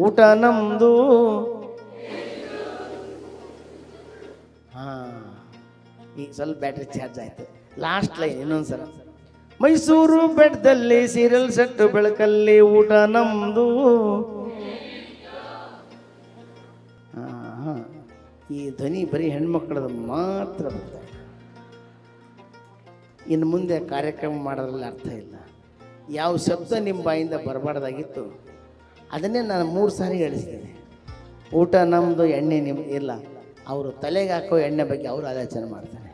ಊಟ ನಮ್ದು. ಹಾ. ಈಗ ಸ್ವಲ್ಪ ಬ್ಯಾಟ್ರಿ ಚಾರ್ಜ್ ಆಯ್ತು. ಲಾಸ್ಟ್ ಲೈನ್ ಇನ್ನೊಂದ್ಸಲ ಮೈಸೂರು ಬೆಟ್ಟದಲ್ಲಿ ಸೀರಿಯಲ್ ಸೆಟ್ ಬೆಳಕಲ್ಲಿ ಊಟ ನಮ್ದು. ಹಾ, ಹಾ. ಈ ಧ್ವನಿ ಬರೀ ಹೆಣ್ಮಕ್ಳದ್ದು ಮಾತ್ರ ಬರ್ತದೆ. ಇನ್ನು ಮುಂದೆ ಕಾರ್ಯಕ್ರಮ ಮಾಡೋದ್ರಲ್ಲಿ ಅರ್ಥ ಇಲ್ಲ. ಯಾವ ಶಬ್ದ ನಿಮ್ಮ ಬಾಯಿಂದ ಬರಬಾರ್ದಾಗಿತ್ತು? ಅದನ್ನೇ ನಾನು ಮೂರು ಸಾರಿ ಹೇಳಿಸ್ತೀನಿ. ಊಟ ನಮ್ಮದು ಎಣ್ಣೆ ನಿಮ್ಮ ಇಲ್ಲ. ಅವರು ತಲೆಗೆ ಹಾಕೋ ಎಣ್ಣೆ ಬಗ್ಗೆ ಅವರು ಆಲೋಚನೆ ಮಾಡ್ತಾರೆ.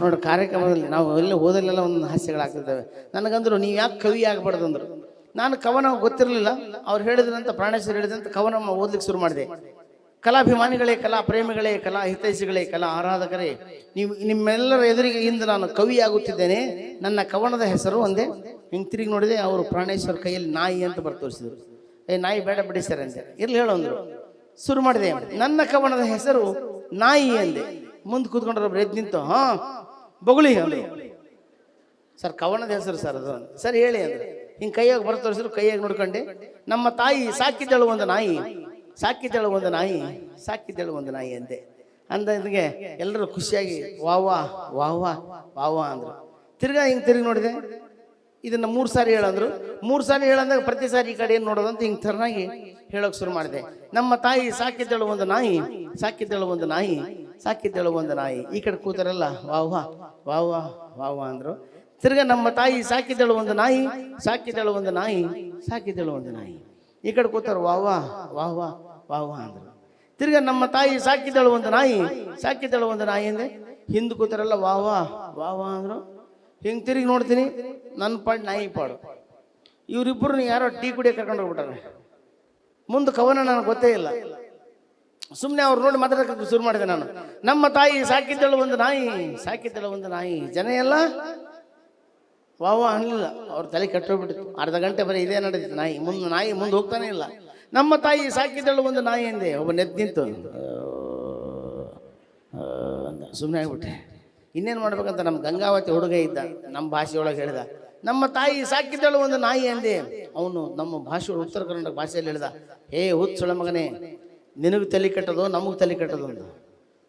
ನೋಡಿ, ಕಾರ್ಯಕ್ರಮದಲ್ಲಿ ನಾವು ಎಲ್ಲಿ ಹೋದಲ್ಲೆಲ್ಲ ಒಂದು ಹಾಸ್ಯಗಳಾಗ್ತಿದ್ದಾವೆ ನನಗಂದ್ರು ನೀವು ಯಾಕೆ ಕವಿ ಆಗಬಾರ್ದು ಅಂದರು. ನಾನು ಕವನ ಗೊತ್ತಿರಲಿಲ್ಲ. ಅವ್ರು ಹೇಳಿದ್ರಂತ, ಪ್ರಾಣೇಶ್ವರ ಹೇಳಿದಂತ ಕವನ ಓದ್ಲಿಕ್ಕೆ ಶುರು ಮಾಡಿದೆ. ಕಲಾಭಿಮಾನಿಗಳೇ ಕಲಾ, ಪ್ರೇಮಿಗಳೇ ಕಲಾ, ಹಿತೈಷಿಗಳೇ ಕಲಾ, ಆರಾಧಕರೇ, ನೀವು, ನಿಮ್ಮೆಲ್ಲರ ಎದುರಿಗೆ ಇಂದು ನಾನು ಕವಿ ಆಗುತ್ತಿದ್ದೇನೆ. ನನ್ನ ಕವನದ ಹೆಸರು ಒಂದೇ. ಹಿಂಗೆ ತಿರುಗಿ ನೋಡಿದೆ ಅವರು ಪ್ರಾಣೇಶ್ವರ ಕೈಯಲ್ಲಿ ನಾಯಿ ಅಂತ ಬರ್ತು ತೋರಿಸಿದ್ರು. ಏ ನಾಯಿ ಬೇಡ ಬಿಡಿ ಸರ್ ಅಂದೆ. ಇರ್ಲಿ ಹೇಳು ಅಂದರು. ಶುರು ಮಾಡಿದೆ ನನ್ನ ಕವನದ ಹೆಸರು ನಾಯಿ ಅಂದೆ. ಮುಂದೆ ಕೂತ್ಕೊಂಡ್ರೊಬ್ರು ಎದ್ದು ನಿಂತು ಹಾ ಬೊಗುಳಿ ಸರ್ ಕವನದ ಹೆಸರು ಸರ್ ಅದು ಸರ್ ಹೇಳಿ ಅಂದ್ರೆ. ಹಿಂಗೆ ಕೈಯಾಗ ಬರ ತೋರಿಸಿದ್ರು ಕೈಯಾಗ ನೋಡ್ಕೊಂಡೆ. ನಮ್ಮ ತಾಯಿ ಸಾಕಿದ್ದಳು ಒಂದು ನಾಯಿ. ಸಾಕಿದ್ದಳು ಒಂದು ನಾಯಿ. ಸಾಕಿದ್ದಳು ಒಂದು ನಾಯಿ ಅಂದೆ. ಅಂದಿಗೆ ಎಲ್ಲರೂ ಖುಷಿಯಾಗಿ ವಾ ವಾ ವಾ ವಾ ವಾ ವಾ ಅಂದ್ರು. ತಿರ್ಗಾ ಹಿಂಗೆ ತಿರುಗಿ ನೋಡಿದೆ. ಇದನ್ನ ಮೂರು ಸಾರಿ ಹೇಳಂದ್ರು. ಮೂರು ಸಾರಿ ಹೇಳಂದಾಗ ಪ್ರತಿ ಸಾರಿ ಈ ಕಡೆ ಏನು ನೋಡೋದಂತ ಹಿಂಗೆ ತರನಾಗಿ ಹೇಳೋಕೆ ಶುರು ಮಾಡಿದೆ. ನಮ್ಮ ತಾಯಿ ಸಾಕಿದ್ದಳು ಒಂದು ನಾಯಿ, ಸಾಕಿದ್ದಳು ಒಂದು ನಾಯಿ, ಸಾಕಿದ್ದಳು ಒಂದು ನಾಯಿ. ಈ ಕಡೆ ಕೂತಾರಲ್ಲ ವಾವ್ ವಾವ್ ವಾ ವಾ ವಾ ಅಂದ್ರು. ತಿರ್ಗ ನಮ್ಮ ತಾಯಿ ಸಾಕಿದ್ದಳು ಒಂದು ನಾಯಿ, ಸಾಕಿದ್ದಳು ಒಂದು ನಾಯಿ, ಸಾಕಿದ್ದಳು ಒಂದು ನಾಯಿ. ಈ ಕಡೆ ಕೂತಾರ ವಾವ್ ವಾ ವಾಹ್ ವಾ ವಾ ವಾ ಅಂದ್ರು. ತಿರ್ಗ ನಮ್ಮ ತಾಯಿ ಸಾಕಿದ್ದಳು ಒಂದು ನಾಯಿ, ಸಾಕಿದ್ದಳು ಒಂದು ನಾಯಿ ಅಂದ್ರೆ ಹಿಂದೆ ಕೂತಾರಲ್ಲ ವಾ ವಾ ವಾ ವಾ ಅಂದ್ರು. ಹಿಂಗೆ ತಿರುಗಿ ನೋಡ್ತೀನಿ? ನನ್ನ ಪಾಡು ನಾಯಿ ಪಾಡು. ಇವರಿಬ್ಬರು ಯಾರೋ ಟೀ ಕುಡಿಯೋಕೆ ಕರ್ಕೊಂಡು ಹೋಗ್ಬಿಟ್ಟಾರೆ. ಮುಂದೆ ಕವನ ನನಗೆ ಗೊತ್ತೇ ಇಲ್ಲ. ಸುಮ್ಮನೆ ಅವ್ರು ನೋಡಿ ಮಾತಾಡೋಕೆ ಶುರು ಮಾಡಿದೆ ನಾನು. ನಮ್ಮ ತಾಯಿ ಸಾಕಿದ್ದಳು ಒಂದು ನಾಯಿ ಸಾಕಿದ್ದಳು ಒಂದು ನಾಯಿ. ಜನ ಎಲ್ಲ, ವಾವ ಅನ್ನಲಿಲ್ಲ ಅವ್ರ ತಲೆ ಕಟ್ಟೋಗ್ಬಿಟ್ಟಿತ್ತು. ಅರ್ಧ ಗಂಟೆ ಬರೀ ಇದೇ ನಡೆದಿತ್ತು ನಾಯಿ. ಮುಂದೆ ನಾಯಿ ಮುಂದೆ ಹೋಗ್ತಾನೆ ಇಲ್ಲ. ನಮ್ಮ ತಾಯಿ ಸಾಕಿದ್ದಳು ಒಂದು ನಾಯಿ ಎಂದೆ ಒಬ್ಬ ನೆದ್ದು ನಿಂತು. ಸುಮ್ಮನೆ ಆಗ್ಬಿಟ್ಟೆ. ಇನ್ನೇನು ಮಾಡ್ಬೇಕಂತ ನಮ್ಮ ಗಂಗಾವತಿ ಹುಡುಗ ಇದ್ದ ನಮ್ಮ ಭಾಷೆಯೊಳಗೆ ಹೇಳಿದ. ನಮ್ಮ ತಾಯಿ ಸಾಕಿದ್ದಳು ಒಂದು ನಾಯಿ ಅಂದೆ. ಅವನು ನಮ್ಮ ಭಾಷೆ ಉತ್ತರ ಕನ್ನಡ ಭಾಷೆಯಲ್ಲಿ ಹೇಳಿದ, ಹೇ ಹುಚ್ಚುಳ ಮಗನೇ, ನಿನಗೆ ತಲೆ ಕಟ್ಟೋದು, ನಮಗೆ ತಲೆ ಕಟ್ಟೋದು ಅಂತ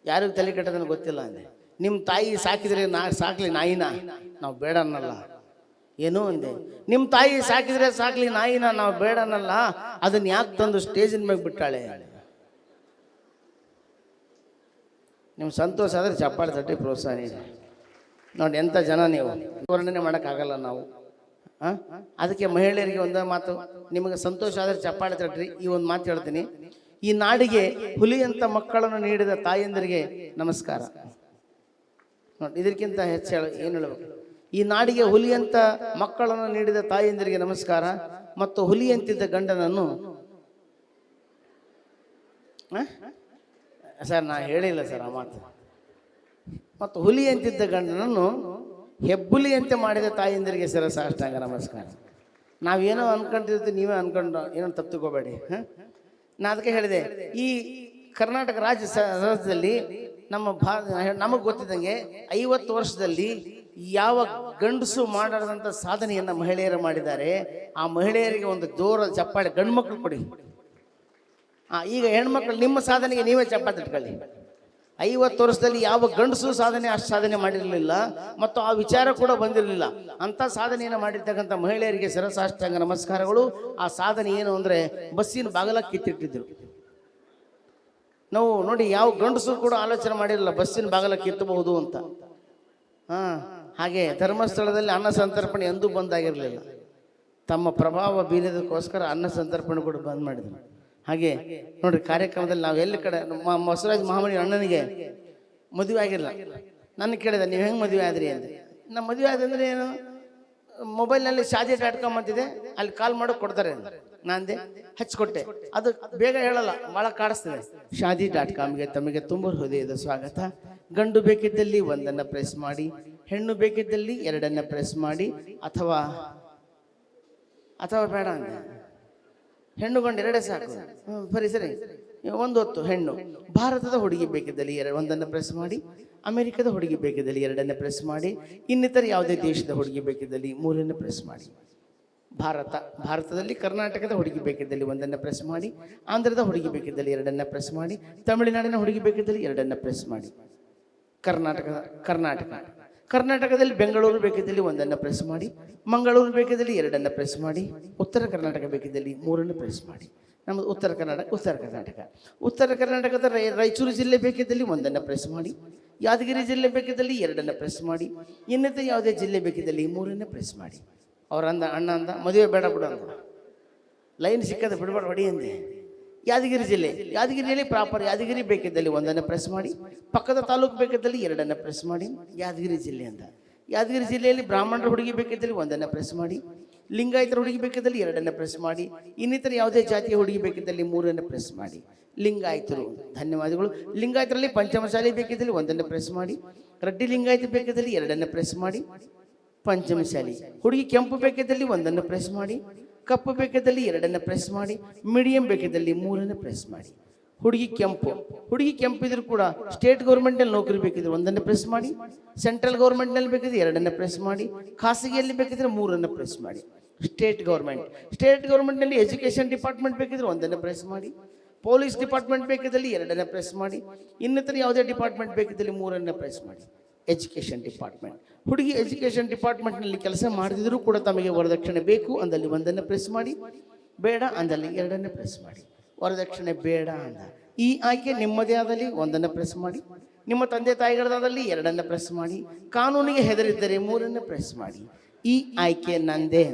ಯಾರಿಗೂ ತಲೆ ಕಟ್ಟದ ಗೊತ್ತಿಲ್ಲ ಅಂದೆ. ನಿಮ್ಮ ತಾಯಿ ಸಾಕಿದ್ರೆ ನಾ, ಸಾಕ್ಲಿ ನಾಯಿನ? ನಾವು ಬೇಡ ಅನ್ನಲ್ಲ. ಏನು? ಅಂದೆ. ನಿಮ್ಮ ತಾಯಿ ಸಾಕಿದ್ರೆ ಸಾಕ್ಲಿ ನಾಯಿನ? ನಾವು ಬೇಡ ಅನ್ನಲ್ಲ. ಅದನ್ನ ಯಾಕೆ ತಂದು ಸ್ಟೇಜಿನ ಮೇಲೆ ಬಿಟ್ಟಾಳೆ? ನಿಮ್ಮ ಸಂತೋಷ ಆದರೆ ಚಪ್ಪಾಳೆ ತಟ್ಟಿ ಪ್ರೋತ್ಸಾಹ ನೀಡಿ. ನೋಡಿ ಎಂಥ ಜನ ನೀವು? ವರ್ಣನೆ ಮಾಡೋಕ್ಕಾಗಲ್ಲ ನಾವು. ಹಾಂ? ಅದಕ್ಕೆ ಮಹಿಳೆಯರಿಗೆ ಒಂದು ಮಾತು. ನಿಮಗೆ ಸಂತೋಷ ಆದರೆ ಚಪ್ಪಾಳೆ ತಟ್ಟ್ರಿ ಈ ಒಂದು ಮಾತು ಹೇಳ್ತೀನಿ. ಈ ನಾಡಿಗೆ ಹುಲಿಯಂಥ ಮಕ್ಕಳನ್ನು ನೀಡಿದ ತಾಯಂದರಿಗೆ ನಮಸ್ಕಾರ. ನೋಡಿ, ಇದಕ್ಕಿಂತ ಹೆಚ್ಚು ಹೇಳ, ಏನು ಹೇಳಬೇಕು? ಈ ನಾಡಿಗೆ ಹುಲಿಯಂಥ ಮಕ್ಕಳನ್ನು ನೀಡಿದ ತಾಯಂದಿರಿಗೆ ನಮಸ್ಕಾರ ಮತ್ತು ಹುಲಿಯಂತಿದ್ದ ಗಂಡನನ್ನು? ಸರ್, ನಾ ಹೇಳಿಲ್ಲ ಸರ್ ಆ ಮಾತು. ಮತ್ತು ಹುಲಿಯಂತಿದ್ದ ಗಂಡನನ್ನು ಹೆಬ್ಬುಲಿಯಂತೆ ಮಾಡಿದ ತಾಯಿಂದರಿಗೆ ಸರ ಸಾಷ್ಟಾಂಗ ನಮಸ್ಕಾರ. ನಾವೇನೋ ಅನ್ಕೊಂಡಿರ್ತೀವಿ ನೀವೇ ಅನ್ಕೊಂಡು, ಏನೋ ತಪ್ಪು ತಗೋಬೇಡಿ ಹಾಂ? ನಾ ಅದಕ್ಕೆ ಹೇಳಿದೆ, ಈ ಕರ್ನಾಟಕ ರಾಜ್ಯ ಸದಸ್ಯದಲ್ಲಿ ನಮ್ಮ ಭಾ, ನಮಗೆ ಗೊತ್ತಿದ್ದಂಗೆ ಐವತ್ತು ವರ್ಷದಲ್ಲಿ ಯಾವ ಗಂಡಸು ಮಾಡದಂಥ ಸಾಧನೆಯನ್ನು ಮಹಿಳೆಯರು ಮಾಡಿದ್ದಾರೆ, ಆ ಮಹಿಳೆಯರಿಗೆ ಒಂದು ಜೋರ ಚಪ್ಪಾಳೆ, ಗಂಡು ಮಕ್ಕಳು ಕೊಡಿ. ಆ, ಈಗ ಹೆಣ್ಮಕ್ಳು ನಿಮ್ಮ ಸಾಧನೆಗೆ ನೀವೇ ಚಪ್ಪಾತಿ ಇಟ್ಕೊಳ್ಳಿ. ಐವತ್ತು ವರ್ಷದಲ್ಲಿ ಯಾವ ಗಂಡಸು ಸಾಧನೆ ಅಷ್ಟು ಸಾಧನೆ ಮಾಡಿರಲಿಲ್ಲ ಮತ್ತು ಆ ವಿಚಾರ ಕೂಡ ಬಂದಿರಲಿಲ್ಲ. ಅಂಥ ಸಾಧನೆಯನ್ನು ಮಾಡಿರ್ತಕ್ಕಂಥ ಮಹಿಳೆಯರಿಗೆ ಸರಸಾಷ್ಟಾಂಗ ನಮಸ್ಕಾರಗಳು. ಆ ಸಾಧನೆ ಏನು ಅಂದರೆ ಬಸ್ಸಿನ ಬಾಗಲ ಕಿತ್ತಿಟ್ಟಿದ್ರು ನಾವು ನೋಡಿ ಯಾವ ಗಂಡಸು ಕೂಡ ಆಲೋಚನೆ ಮಾಡಿರಲಿಲ್ಲ ಬಸ್ಸಿನ ಬಾಗಲ ಕಿತ್ತಬಹುದು ಅಂತ. ಹಾಂ ಹಾಗೆ ಧರ್ಮಸ್ಥಳದಲ್ಲಿ ಅನ್ನ ಸಂತರ್ಪಣೆ ಎಂದೂ ಬಂದಾಗಿರಲಿಲ್ಲ. ತಮ್ಮ ಪ್ರಭಾವ ಬೀರಿದಕ್ಕೋಸ್ಕರ ಅನ್ನ ಸಂತರ್ಪಣೆ ಕೂಡ ಬಂದ್ ಮಾಡಿದ್ರು. ಹಾಗೆ ನೋಡ್ರಿ ಕಾರ್ಯಕ್ರಮದಲ್ಲಿ ನಾವು ಎಲ್ಲಿ ಕಡೆ ಬಸವರಾಜ ಮಹಾಮಣಿ ಅಣ್ಣನಿಗೆ ಮದುವೆ ಆಗಿರಲ್ಲ ನನ್ನ ಕೇಳಿದೆ, ನೀವು ಹೆಂಗೆ ಮದುವೆ ಆದ್ರಿ? ಅಂತ ನಮ್ಮ ಮದುವೆ ಆದಂದ್ರೆ ಏನು? ಮೊಬೈಲ್ನಲ್ಲಿ ಕಾಮ್ ಅಂತಿದೆ ಅಲ್ಲಿ ಕಾಲ್ ಮಾಡೋಕೆ ಕೊಡ್ತಾರೆ ನಾಂದೆ ಹಚ್ಕೊಟ್ಟೆ. ಅದು ಬೇಗ ಹೇಳಲ್ಲ ಭಾಳ ಕಾಡಿಸ್ತದೆ. ಶಾದಿ ಡಾಟ್ ಕಾಮ್ಗೆ ತಮಗೆ ತುಂಬ ಹೃದಯದ ಸ್ವಾಗತ. ಗಂಡು ಬೇಕಿದ್ದಲ್ಲಿ ಒಂದನ್ನು ಪ್ರೆಸ್ ಮಾಡಿ, ಹೆಣ್ಣು ಬೇಕಿದ್ದಲ್ಲಿ ಎರಡನ್ನ ಪ್ರೆಸ್ ಮಾಡಿ, ಅಥವಾ ಅಥವಾ ಬೇಡ ಅಂದೆ. ಹೆಣ್ಣು ಗಂಡು ಎರಡೇ ಸಾಕು. ಪರಿಸರ ಸರಿ ಒಂದು ಹೊತ್ತು, ಹೆಣ್ಣು. ಭಾರತದ ಹುಡುಗಿ ಬೇಕಿದ್ದಲ್ಲಿ ಎರಡು, ಒಂದನ್ನು ಪ್ರೆಸ್ ಮಾಡಿ, ಅಮೆರಿಕದ ಹುಡುಗಿ ಬೇಕಿದ್ದಲ್ಲಿ ಎರಡನ್ನು ಪ್ರೆಸ್ ಮಾಡಿ, ಇನ್ನಿತರ ಯಾವುದೇ ದೇಶದ ಹುಡುಗಿ ಬೇಕಿದ್ದಲ್ಲಿ ಮೂರನ್ನು ಪ್ರೆಸ್ ಮಾಡಿ. ಭಾರತ, ಭಾರತದಲ್ಲಿ ಕರ್ನಾಟಕದ ಹುಡುಗಿ ಬೇಕಿದ್ದಲ್ಲಿ ಒಂದನ್ನು ಪ್ರೆಸ್ ಮಾಡಿ, ಆಂಧ್ರದ ಹುಡುಗಿ ಬೇಕಿದ್ದಲ್ಲಿ ಎರಡನ್ನ ಪ್ರೆಸ್ ಮಾಡಿ, ತಮಿಳುನಾಡಿನ ಹುಡುಗಿ ಬೇಕಿದ್ದಲ್ಲಿ ಎರಡನ್ನು ಪ್ರೆಸ್ ಮಾಡಿ. ಕರ್ನಾಟಕದ, ಕರ್ನಾಟಕ. ಕರ್ನಾಟಕದಲ್ಲಿ ಬೆಂಗಳೂರು ಬೇಕಿದ್ದಲ್ಲಿ ಒಂದನ್ನು ಪ್ರೆಸ್ ಮಾಡಿ, ಮಂಗಳೂರು ಬೇಕಿದ್ದಲ್ಲಿ ಎರಡನ್ನು ಪ್ರೆಸ್ ಮಾಡಿ, ಉತ್ತರ ಕರ್ನಾಟಕ ಬೇಕಿದ್ದಲ್ಲಿ ಮೂರನ್ನು ಪ್ರೆಸ್ ಮಾಡಿ. ನಮ್ಮದು ಉತ್ತರ ಕರ್ನಾಟಕ ಉತ್ತರ ಕರ್ನಾಟಕ. ಉತ್ತರ ಕರ್ನಾಟಕದ ರೈ, ರಾಯಚೂರು ಜಿಲ್ಲೆ ಬೇಕಿದ್ದಲ್ಲಿ ಒಂದನ್ನು ಪ್ರೆಸ್ ಮಾಡಿ, ಯಾದಗಿರಿ ಜಿಲ್ಲೆ ಬೇಕಿದ್ದಲ್ಲಿ ಎರಡನ್ನು ಪ್ರೆಸ್ ಮಾಡಿ ಇನ್ನಿತ ಯಾವುದೇ ಜಿಲ್ಲೆ ಬೇಕಿದ್ದಲ್ಲಿ ಮೂರನ್ನು ಪ್ರೆಸ್ ಮಾಡಿ. ಅವ್ರ ಅಂದ, ಅಣ್ಣ ಅಂದ, ಮದುವೆ ಬೇಡ ಬಿಡ ಅಂದ. ಲೈನ್ ಸಿಕ್ಕದ ಬಿಡಬೇಡ, ಹೊಡಿ ಅಂದೆ. ಯಾದಗಿರಿ ಜಿಲ್ಲೆ ಯಾದಗಿರಿಯಲ್ಲಿ ಪ್ರಾಪರ್ ಯಾದಗಿರಿ ಬೇಕಿದ್ದಲ್ಲಿ ಒಂದನ್ನು ಪ್ರೆಸ್ ಮಾಡಿ, ಪಕ್ಕದ ತಾಲೂಕು ಬೇಕಿದ್ದಲ್ಲಿ ಎರಡನ್ನು ಪ್ರೆಸ್ ಮಾಡಿ ಯಾದಗಿರಿ ಜಿಲ್ಲೆ ಅಂತ. ಯಾದಗಿರಿ ಜಿಲ್ಲೆಯಲ್ಲಿ ಬ್ರಾಹ್ಮಣರ ಹುಡುಗಿ ಬೇಕಿದ್ದಲ್ಲಿ ಒಂದನ್ನು ಪ್ರೆಸ್ ಮಾಡಿ, ಲಿಂಗಾಯತರ ಹುಡುಗಿ ಬೇಕಿದ್ದಲ್ಲಿ ಎರಡನ್ನು ಪ್ರೆಸ್ ಮಾಡಿ, ಇನ್ನಿತರ ಯಾವುದೇ ಜಾತಿಯ ಹುಡುಗಿ ಬೇಕಿದ್ದಲ್ಲಿ ಮೂರನ್ನು ಪ್ರೆಸ್ ಮಾಡಿ. ಲಿಂಗಾಯತರು, ಧನ್ಯವಾದಗಳು. ಲಿಂಗಾಯತರಲ್ಲಿ ಪಂಚಮಶಾಲಿ ಬೇಕಿದ್ದಲ್ಲಿ ಒಂದನ್ನು ಪ್ರೆಸ್ ಮಾಡಿ, ರಡ್ಡಿ ಲಿಂಗಾಯತ ಬೇಕಿದ್ದಲ್ಲಿ ಎರಡನ್ನು ಪ್ರೆಸ್ ಮಾಡಿ ಪಂಚಮಶಾಲಿ ಹುಡುಗಿ ಕೆಂಪು ಬೇಕಿದ್ದಲ್ಲಿ ಒಂದನ್ನು ಪ್ರೆಸ್ ಮಾಡಿ ಕಪ್ಪು ಬೇಕಿದ್ದಲ್ಲಿ ಎರಡನ್ನು ಪ್ರೆಸ್ ಮಾಡಿ ಮೀಡಿಯಂ ಬೇಕಿದ್ದಲ್ಲಿ ಮೂರನ್ನು ಪ್ರೆಸ್ ಮಾಡಿ. ಹುಡುಗಿ ಕೆಂಪು, ಹುಡುಗಿ ಕೆಂಪಿದ್ರು ಕೂಡ ಸ್ಟೇಟ್ ಗೌರ್ಮೆಂಟಲ್ಲಿ ನೌಕರಿ ಬೇಕಿದ್ರೆ ಒಂದನ್ನು ಪ್ರೆಸ್ ಮಾಡಿ ಸೆಂಟ್ರಲ್ ಗೌರ್ಮೆಂಟ್ನಲ್ಲಿ ಬೇಕಿದ್ರೆ ಎರಡನ್ನು ಪ್ರೆಸ್ ಮಾಡಿ, ಖಾಸಗಿಯಲ್ಲಿ ಬೇಕಿದ್ರೆ ಮೂರನ್ನು ಪ್ರೆಸ್ ಮಾಡಿ. ಸ್ಟೇಟ್ ಗೌರ್ಮೆಂಟ್ ಸ್ಟೇಟ್ ಗೌರ್ಮೆಂಟ್ನಲ್ಲಿ ಎಜುಕೇಷನ್ ಡಿಪಾರ್ಟ್ಮೆಂಟ್ ಬೇಕಿದ್ರೆ ಒಂದನ್ನು ಪ್ರೆಸ್ ಮಾಡಿ ಪೊಲೀಸ್ ಡಿಪಾರ್ಟ್ಮೆಂಟ್ ಬೇಕಿದ್ದಲ್ಲಿ ಎರಡನ್ನು ಪ್ರೆಸ್ ಮಾಡಿ, ಇನ್ನಿತರ ಯಾವುದೇ ಡಿಪಾರ್ಟ್ಮೆಂಟ್ ಬೇಕಿದ್ದಲ್ಲಿ ಮೂರನ್ನು ಪ್ರೆಸ್ ಮಾಡಿ. ಎಜುಕೇಷನ್ ಡಿಪಾರ್ಟ್ಮೆಂಟ್ ಹುಡುಗಿ ಎಜುಕೇಷನ್ ಡಿಪಾರ್ಟ್ಮೆಂಟ್ನಲ್ಲಿ ಕೆಲಸ ಮಾಡಿದ್ರು ಕೂಡ ತಮಗೆ ವರದಕ್ಷಿಣೆ ಬೇಕು ಅಂದಲ್ಲಿ ಒಂದನ್ನು ಪ್ರೆಸ್ ಮಾಡಿ, ಬೇಡ ಅಂದಲ್ಲಿ ಎರಡನ್ನು ಪ್ರೆಸ್ ಮಾಡಿ. ವರದಕ್ಷಿಣೆ ಬೇಡ ಅಂದ. ಈ ಆಯ್ಕೆ ನಿಮ್ಮದೇ ಆದಲ್ಲಿ ಒಂದನ್ನು ಪ್ರೆಸ್ ಮಾಡಿ, ನಿಮ್ಮ ತಂದೆ ತಾಯಿಗಳದಾದಲ್ಲಿ ಎರಡನ್ನು ಪ್ರೆಸ್ ಮಾಡಿ, ಕಾನೂನಿಗೆ ಹೆದರಿದ್ದರೆ ಮೂರನ್ನು ಪ್ರೆಸ್ ಮಾಡಿ. ಈ ಆಯ್ಕೆ ನಂದೇ.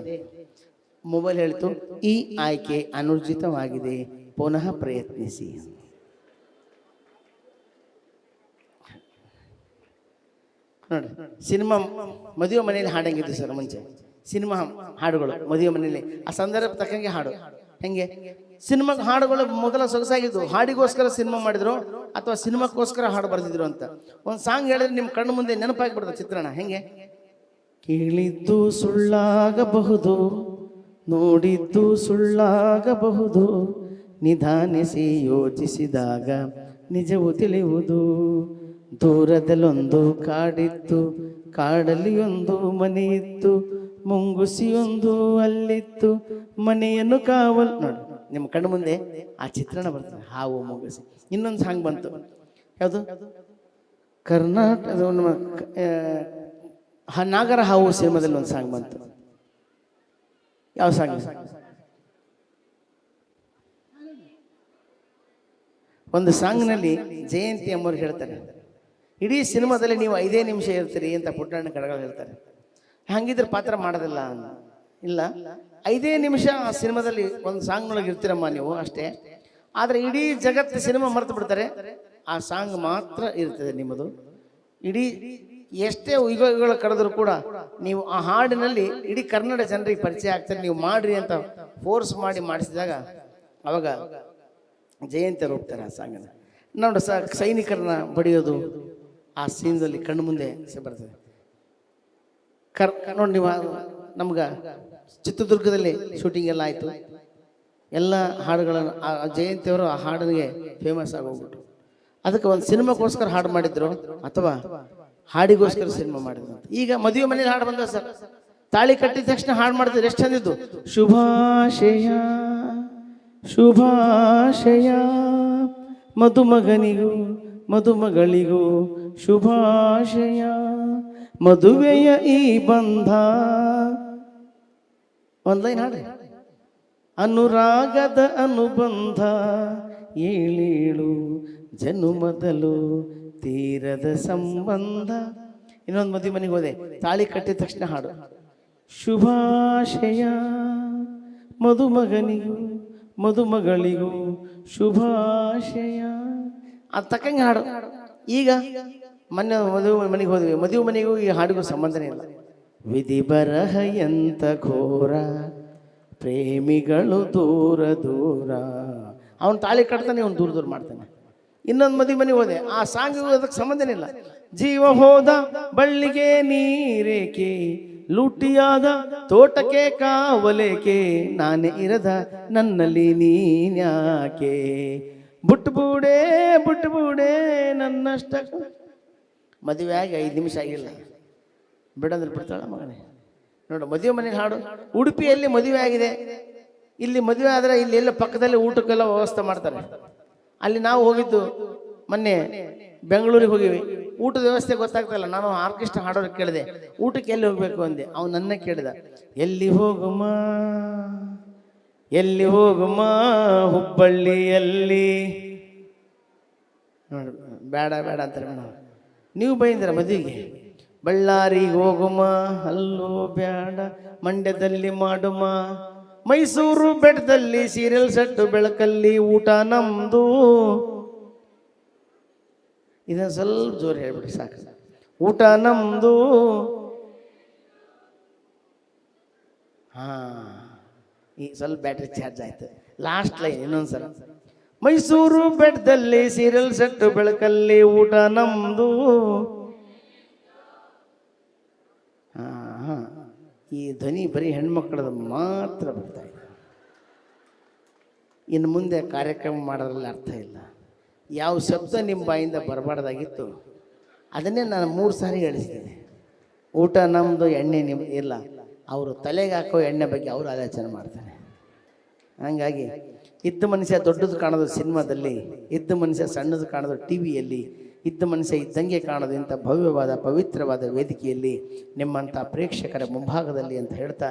ಮೊಬೈಲ್ ಹೇಳ್ತು, ಈ ಆಯ್ಕೆ ಅನುರ್ಜಿತವಾಗಿದೆ. ಪುನಃ ಪ್ರಯತ್ನಿಸಿ. ನೋಡಿ, ಸಿನಿಮಾ ಮದುವೆ ಮನೆಯಲ್ಲಿ ಹಾಡಂಗಿತ್ತು ಸರ್ ಮುಂಚೆ. ಸಿನಿಮಾ ಹಾಡುಗಳು ಮದುವೆ ಮನೆಯಲ್ಲಿ. ಆ ಸಂದರ್ಭ ತಕ್ಕಂಗೆ ಹಾಡು. ಹೆಂಗೆ? ಸಿನಿಮಾ ಹಾಡುಗಳು ಮೊದಲ ಸೊಗಸಾಗಿದ್ದು ಹಾಡಿಗೋಸ್ಕರ ಸಿನಿಮಾ ಮಾಡಿದ್ರು ಅಥವಾ ಸಿನಿಮಾಕ್ಕೋಸ್ಕರ ಹಾಡು ಬರೆದಿದ್ರು ಅಂತ. ಒಂದು ಸಾಂಗ್ ಹೇಳಿದ್ರೆ ನಿಮ್ಮ ಕಣ್ಣು ಮುಂದೆ ನೆನಪಾಗಿಬಿಡ್ತದೆ ಚಿತ್ರಣ. ಹೆಂಗೆ? ಕೇಳಿದ್ದು ಸುಳ್ಳಾಗಬಹುದು, ನೋಡಿದ್ದು ಸುಳ್ಳಾಗಬಹುದು, ನಿಧಾನಿಸಿ ಯೋಚಿಸಿದಾಗ ನಿಜವು ತಿಳಿಯುವುದು. ದೂರದಲ್ಲೊಂದು ಕಾಡಿತ್ತು ಕಾಡಲ್ಲಿ ಒಂದು ಮನೆಯಿತ್ತು ಮುಂಗುಸಿಯೊಂದು ಅಲ್ಲಿತ್ತು ಮನೆಯನ್ನು ಕಾವಲ್ ನೋಡಿ ನಿಮ್ಮ ಕಣ್ಣು ಮುಂದೆ ಆ ಚಿತ್ರಣ ಬರ್ತದೆ ಹಾವು ಮುಂಗುಸಿ. ಇನ್ನೊಂದು ಸಾಂಗ್ ಬಂತು. ಯಾವುದು? ಕರ್ನಾಟಕ ನಮ್ಮ ಕ- ಆ, ಹ- ನಾಗರ ಹಾವು ಸಿನಿಮಾದಲ್ಲಿ ಒಂದು ಸಾಂಗ್ ಬಂತು. ಯಾವ ಸಾಂಗ್? ಒಂದು ಸಾಂಗ್ನಲ್ಲಿ ಜಯಂತಿ ಅಮ್ಮವ್ರು ಹೇಳ್ತಾರೆ ಇಡೀ ಸಿನಿಮಾದಲ್ಲಿ ನೀವು ಐದೇ ನಿಮಿಷ ಇರ್ತೀರಿ ಅಂತ ಪುಟ್ಟಣ್ಣ ಕಡಗಳು ಹೇಳ್ತಾರೆ. ಹಂಗಿದ್ರೆ ಪಾತ್ರ ಮಾಡೋದಿಲ್ಲ. ಇಲ್ಲ. ಐದೇ ನಿಮಿಷ ಆ ಸಿನಿಮಾದಲ್ಲಿ ಒಂದು ಸಾಂಗ್ನೊಳಗೆ ಇರ್ತೀರಮ್ಮ ನೀವು ಅಷ್ಟೇ. ಆದರೆ ಇಡೀ ಜಗತ್ತು ಸಿನಿಮಾ ಮರೆತು ಬಿಡ್ತಾರೆ. ಆ ಸಾಂಗ್ ಮಾತ್ರ ಇರ್ತದೆ ನಿಮ್ಮದು. ಇಡೀ ಎಷ್ಟೇ ಯುಗಗಳು ಕರೆದ್ರು ಕೂಡ ನೀವು ಆ ಹಾಡಿನಲ್ಲಿ ಇಡೀ ಕನ್ನಡ ಜನರಿಗೆ ಪರಿಚಯ ಆಗ್ತಾರೆ. ನೀವು ಮಾಡ್ರಿ ಅಂತ ಫೋರ್ಸ್ ಮಾಡಿ ಮಾಡಿಸಿದಾಗ ಅವಾಗ ಜಯಂತಿಯರು ಹೋಗ್ತಾರೆ ಆ ಸಾಂಗನ್ನು. ನೋಡಿ ಸ ಸೈನಿಕರನ್ನ ಬಡಿಯೋದು ಆ ಸೀನ್ದಲ್ಲಿ ಕಣ್ಣು ಮುಂದೆ ಬರ್ತದೆ. ಕರ್ ನೋಡಿ ನೀವು ನಮ್ಗೆ ಚಿತ್ರದುರ್ಗದಲ್ಲಿ ಶೂಟಿಂಗ್ ಎಲ್ಲ ಆಯಿತು. ಎಲ್ಲ ಹಾಡುಗಳನ್ನು ಆ ಜಯಂತಿಯವರು ಆ ಹಾಡಿಗೆ ಫೇಮಸ್ ಆಗೋಗ್ಬಿಟ್ರು. ಅದಕ್ಕೆ ಒಂದು ಸಿನಿಮಾಕ್ಕೋಸ್ಕರ ಹಾಡು ಮಾಡಿದ್ರು ಅಥವಾ ಹಾಡಿಗೋಸ್ಕರ ಸಿನಿಮಾ ಮಾಡಿದ್ರು ಈಗ ಮದುವೆ ಮನೇಲಿ ಹಾಡು ಬಂದ ಸರ್. ತಾಳಿ ಕಟ್ಟಿದ ತಕ್ಷಣ ಹಾಡು ಮಾಡಿದ್ರು ಎಷ್ಟು ಚಂದಿದ್ದು ಶುಭಾಶಯ ಶುಭಾಶಯ ಮಧುಮಗನಿಗೂ ಮಧುಮಗಳಿಗೂ ಶುಭಾಶಯ. ಮದುವೆಯ ಈ ಬಂಧ. ಒಂದು ಹಾಡು ಅನುರಾಗದ ಅನುಬಂಧ ಏಳೇಳು ಜನುಮದಲು ತೀರದ ಸಂಬಂಧ. ಇನ್ನೊಂದು ಮದುವೆ ಮನೆಗೆ ಹೋದೆ. ತಾಳಿ ಕಟ್ಟಿದ ತಕ್ಷಣ ಹಾಡು. ಶುಭಾಶಯ. ಮದುಮಗನಿಗೂ ಮದುಮಗಳಿಗೂ ಶುಭಾಶಯ. ಅದು ತಕ್ಕಂಗೆ ಹಾಡು. ಈಗ ಮೊನ್ನೆ ಮದುವೆ ಮನೆಗೆ ಹೋದ್ವಿ. ಮದುವೆ ಮನೆಗೂ ಈ ಹಾಡಿಗೂ ಸಂಬಂಧನೇ ಇಲ್ಲ. ವಿಧಿ ಬರಹ ಎಂತ ಘೋರ, ಪ್ರೇಮಿಗಳು ದೂರ ದೂರ. ಅವನು ತಾಳಿ ಕಟ್ತಾನೆ, ಅವನು ದೂರ ದೂರ ಮಾಡ್ತಾನೆ. ಇನ್ನೊಂದು ಮದುವೆ ಮನೆಗೆ ಹೋದೆ. ಆ ಸಾಂಗ್ ಅದಕ್ಕೆ ಸಂಬಂಧನೇ ಇಲ್ಲ. ಜೀವ ಹೋದ ಬಳ್ಳಿಗೆ ನೀರೇಕೆ, ಲೂಟಿಯಾದ ತೋಟಕ್ಕೆ ಕಾವಲೇಕೆ, ನಾನೇ ಇರದ ನನ್ನಲ್ಲಿ ನೀನ್ಯಾಕೆ? ಬುಟ್ಬೂಡೆ ಬುಟ್ಬೂಡೆ ನನ್ನಷ್ಟ. ಮದುವೆ ಆಗಿ ಐದು ನಿಮಿಷ ಆಗಿಲ್ಲ. ಬಿಡಂದ್ರೆ ಬಿಡ್ತಾಳ ಮಗನೇ? ನೋಡು, ಮದುವೆ ಮನೆಗೆ ಹಾಡು. ಉಡುಪಿಯಲ್ಲಿ ಮದುವೆ ಆಗಿದೆ. ಇಲ್ಲಿ ಮದುವೆ ಆದರೆ ಇಲ್ಲಿ ಎಲ್ಲ ಪಕ್ಕದಲ್ಲಿ ಊಟಕ್ಕೆಲ್ಲ ವ್ಯವಸ್ಥೆ ಮಾಡ್ತಾರೆ. ಅಲ್ಲಿ ನಾವು ಹೋಗಿದ್ದು ಮೊನ್ನೆ ಬೆಂಗಳೂರಿಗೆ ಹೋಗಿವಿ. ಊಟದ ವ್ಯವಸ್ಥೆ ಗೊತ್ತಾಗ್ತಲ್ಲ ನಾನು ಆರ್ಕೆಸ್ಟ್ರಾ ಹಾಡೋರು ಕೇಳಿದೆ. ಊಟಕ್ಕೆ ಎಲ್ಲಿ ಹೋಗಬೇಕು ಅಂದೆ. ಅವ್ನು ನನ್ನ ಕೇಳಿದ, ಎಲ್ಲಿ ಹೋಗುಮ ಎಲ್ಲಿ ಹೋಗುಮ್ಮ ಹುಬ್ಬಳ್ಳಿಯಲ್ಲಿ? ನೋಡಿ, ಬೇಡ ಬೇಡ ಅಂತಾರೆ ಮೇಡಮ್. ನೀವು ಬೈಂದ್ರ ಮದುವೆಗೆ? ಬಳ್ಳಾರಿಗೆ ಹೋಗುಮ? ಅಲ್ಲೂ ಬೇಡ ಮಂಡ್ಯದಲ್ಲಿ ಮಾಡುಮ? ಮೈಸೂರು ಬೆಟ್ಟದಲ್ಲಿ ಸೀರಿಯಲ್ ಸೆಟ್ಟು ಬೆಳಕಲ್ಲಿ ಊಟ ನಮ್ದು. ಇದನ್ನ ಸ್ವಲ್ಪ ಜೋರು ಹೇಳ್ಬಿಡಿ, ಸಾಕು. ಊಟ ನಮ್ದು. ಹಾ. ಈ ಸ್ವಲ್ಪ ಬ್ಯಾಟ್ರಿ ಚಾರ್ಜ್ ಆಯ್ತು. ಲಾಸ್ಟ್ ಲೈನ್ ಇನ್ನೊಂದ್ಸಲ ಮೈಸೂರು ಬೆಟ್ಟದಲ್ಲಿ ಸೀರಿಯಲ್ ಸೆಟ್ಟು ಬೆಳಕಲ್ಲಿ ಊಟ ನಮ್ದು. ಹಾಂ ಈ ಧ್ವನಿ ಬರೀ ಹೆಣ್ಮಕ್ಳದ್ದು ಮಾತ್ರ ಬರ್ತಾ ಇದೆ. ಇನ್ನು ಮುಂದೆ ಕಾರ್ಯಕ್ರಮ ಮಾಡೋದ್ರಲ್ಲಿ ಅರ್ಥ ಇಲ್ಲ. ಯಾವ ಶಬ್ದ ನಿಮ್ಮ ಬಾಯಿಂದ ಬರಬಾರ್ದಾಗಿತ್ತು. ಅದನ್ನೇ ನಾನು ಮೂರು ಸಾರಿ ಹೇಳಿಸ್ತೀನಿ ಊಟ ನಮ್ಮದು ಎಣ್ಣೆ ನಿಮ್ಮ ಇಲ್ಲ. ಅವರು ತಲೆಗೆ ಹಾಕೋ ಎಣ್ಣೆ ಬಗ್ಗೆ ಅವರು ಆಲೋಚನೆ ಮಾಡ್ತಾರೆ. ಹಂಗಾಗಿ ಇದ್ದ ಮನುಷ್ಯ ದೊಡ್ಡದು ಕಾಣೋದು ಸಿನಿಮಾದಲ್ಲಿ, ಇದ್ದ ಮನುಷ್ಯ ಸಣ್ಣದು ಕಾಣೋದು ಟಿ ವಿಯಲ್ಲಿ, ಇದ್ದ ಮನುಷ್ಯ ಇದ್ದಂಗೆ ಕಾಣೋದು ಇಂಥ ಭವ್ಯವಾದ, ಪವಿತ್ರವಾದ ವೇದಿಕೆಯಲ್ಲಿ ನಿಮ್ಮಂಥ ಪ್ರೇಕ್ಷಕರ ಮುಂಭಾಗದಲ್ಲಿ ಅಂತ ಹೇಳ್ತಾ